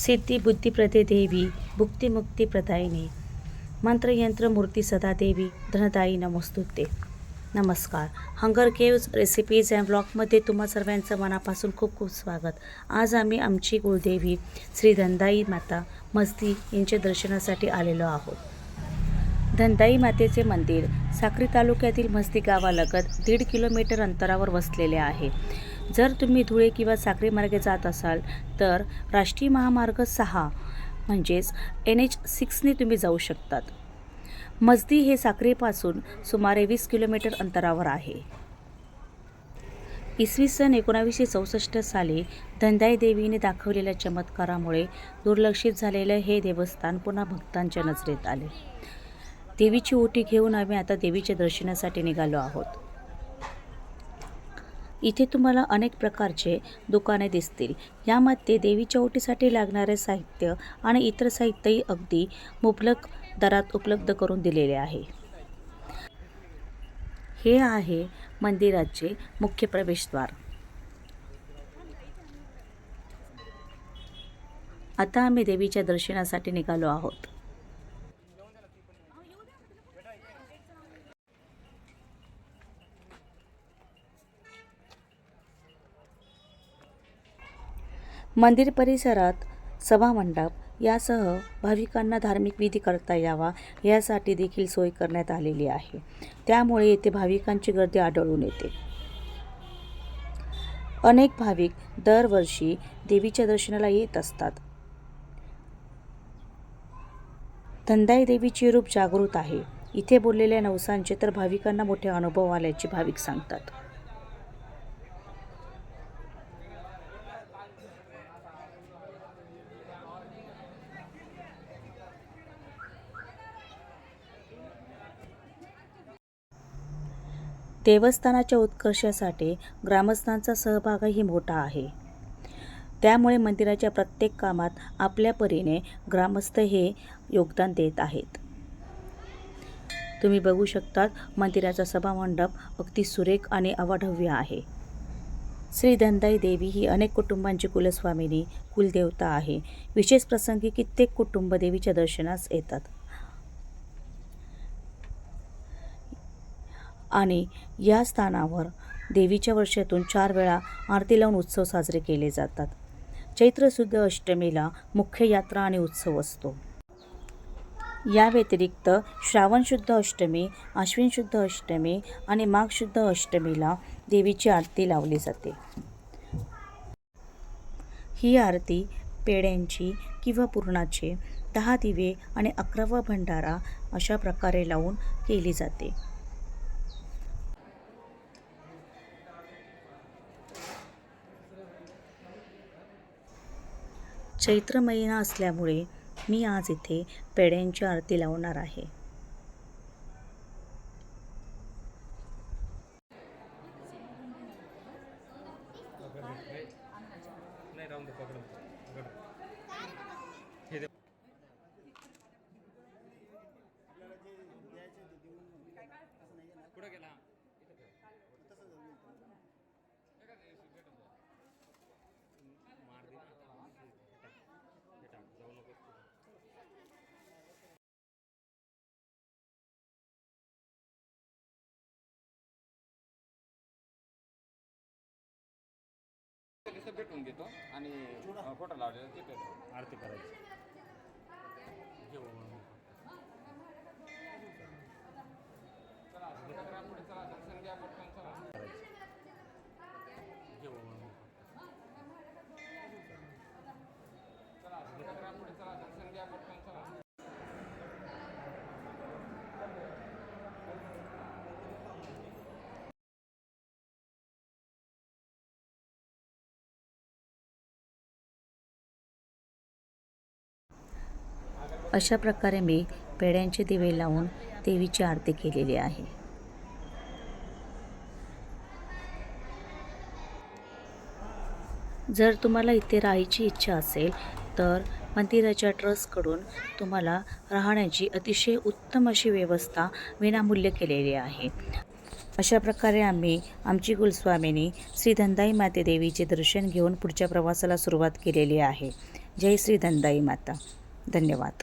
सिद्धी बुद्धिप्रदे देवी भुक्तिमुक्ती प्रदायिनी। मंत्रयंत्र मूर्ती सदा देवी धनदायी नमस्तुते। नमस्कार। हंगर केव्ज रेसिपीज अँड ब्लॉगमध्ये तुम्हा सर्वांचं मनापासून खूप खूप स्वागत. आज आम्ही आमची कुलदेवी श्री धनदाई माता मस्ती यांच्या दर्शनासाठी आलेलो आहोत. धनदाई मातेचे मंदिर साक्री तालुक्यातील मस्ती गावालगत दीड किलोमीटर अंतरावर वसलेले आहे. जर तुम्ही धुळे किंवा साखरेमार्गे जात असाल तर राष्ट्रीय महामार्ग सहा म्हणजेच एन एच सिक्सने तुम्ही जाऊ शकतात. मस्दी हे साक्रीपासून सुमारे वीस किलोमीटर अंतरावर आहे. इसवी सन एकोणावीसशे चौसष्ट साली धनदाई देवीने दाखवलेल्या चमत्कारामुळे दुर्लक्षित झालेलं हे देवस्थान पुन्हा भक्तांच्या नजरेत आले. देवीची ओटी घेऊन आम्ही आता देवीच्या दर्शनासाठी निघालो आहोत. इथे तुम्हाला अनेक प्रकारचे दुकाने दिसतील. यामध्ये देवीच्या ओटीसाठी लागणारे साहित्य आणि इतर साहित्यही अगदी मुबलक दरात उपलब्ध करून दिलेले आहे. हे आहे मंदिराचे मुख्य प्रवेशद्वार. आता आम्ही देवीच्या दर्शनासाठी निघालो आहोत. मंदिर परिसरात सभामंडप यासह भाविकांना धार्मिक विधी करता यावा यासाठी देखील सोय करण्यात आलेली आहे. त्यामुळे येथे भाविकांची गर्दी आढळून येते. अनेक भाविक दरवर्षी देवीच्या दर्शनाला येत असतात. धंदाई देवीचे रूप जागृत आहे. इथे बोललेल्या नवसांचे तर भाविकांना मोठे अनुभव आल्याचे भाविक सांगतात. देवस्थानाच्या उत्कर्षासाठी ग्रामस्थांचा सहभागही मोठा आहे. त्यामुळे मंदिराच्या प्रत्येक कामात आपल्या परीने ग्रामस्थ हे योगदान देत आहेत. तुम्ही बघू शकतात मंदिराचा सभामंडप अगदी सुरेख आणि अवाढव्य आहे. श्री धनदाई देवी ही अनेक कुटुंबांची कुलस्वामिनी कुलदेवता आहे. विशेष प्रसंगी कित्येक कुटुंब देवीच्या दर्शनास येतात. आणि या स्थानावर देवीच्या वर्षातून चार वेळा आरती लावून उत्सव साजरे केले जातात. चैत्र शुद्ध अष्टमीला मुख्य यात्रा आणि उत्सव असतो. या व्यतिरिक्त श्रावण शुद्ध अष्टमी आश्विन शुद्ध अष्टमी आणि माघ शुद्ध अष्टमीला देवीची आरती लावली जाते. ही आरती पेड्यांची किंवा पुरणाचे दहा दिवे आणि अकरावा भंडारा अशा प्रकारे लावून केली जाते. चैत्र महिना असल्यामुळे मी आज इथे पेड्यांची आरती लावणार आहे. कसं भेटून घेतो आणि फोटो लावलेला तिथे आरती करायची. घेऊ चला पुढे चला दर्शन घ्या पटकन चला घेऊ चला घरा पुढे चला दर्शन घ्या पटकन चला अशा प्रकारे मी पेड्यांचे दिवे लावून देवीची आरती केलेली आहे. जर तुम्हाला इथे राहायची इच्छा असेल तर मंदिराच्या ट्रस्टकडून तुम्हाला राहण्याची अतिशय उत्तम अशी व्यवस्था विनामूल्य केलेली आहे. अशा प्रकारे आम्ही आमची कुलस्वामिनी श्री धनदाई माते देवीचे दर्शन घेऊन पुढच्या प्रवासाला सुरुवात केलेली आहे. जय श्री धनदाई माता. धन्यवाद.